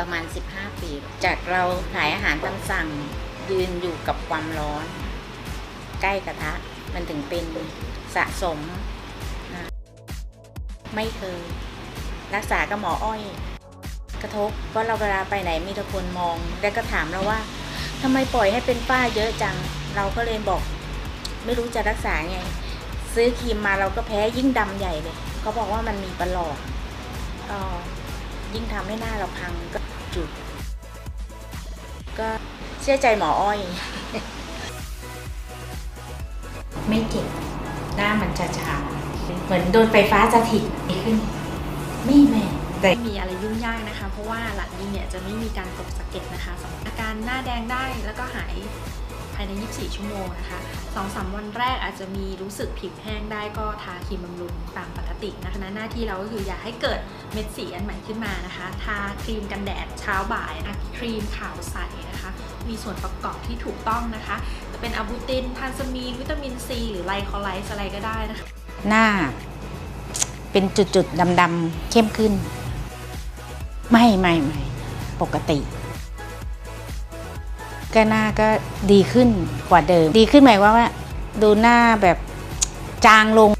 ประมาณ 15 ปี จากเราขายอาหารตามสั่งยืนอยู่กับความร้อน ใกล้กระทะ มันถึงเป็นสะสมนะไม่เคย รักษากับหมออ้อย กระทบเพราะเราเวลาไปไหนมีแต่คนมอง แล้วก็ถามเราว่าทำไมปล่อยให้เป็นฝ้าเยอะจัง เราก็เลยบอก ไม่รู้จะรักษาไง ซื้อครีมมาเราก็แพ้ยิ่งดำใหญ่เลย เขาบอกว่ามันมีประหลอดก็ ยิ่งทำให้หน้าเราพังก็จุด ก็เชื่อใจหมออ้อย ไม่เจ็บหน้ามันจะชาเหมือนโดนไฟฟ้าจะถิดขึ้น ไม่แม่แต่ไม่มีอะไรยุ่งยากนะคะ เพราะว่าหลังยิงเนี่ยจะไม่มีการตกสะเก็ดนะคะสำหรับอาการหน้าแดงได้แล้วก็หายภายใน 24 ชั่วโมงนะคะ 2-3วันแรกอาจจะมีรู้สึกผิวแห้งได้ก็ทาครีมบำรุงตามปกตินะคะ หน้าที่เราก็คืออย่าให้เกิดเม็ดสีอันใหม่ขึ้นมานะคะ ทาครีมกันแดดเช้าบ่ายนะครีมขาวใสนะคะ มีส่วนประกอบที่ถูกต้องนะคะ จะเป็นอะบูตินทานซามีนวิตามินซีหรือไลโคไลซ์อะไรก็ได้นะคะ หน้าเป็นจุดๆดำๆเข้มขึ้น ไม่ไม่ไม่ปกติ ก็หน้าก็ดีขึ้นกว่าเดิม ดีขึ้นหมายว่าว่า ดูหน้าแบบจางลง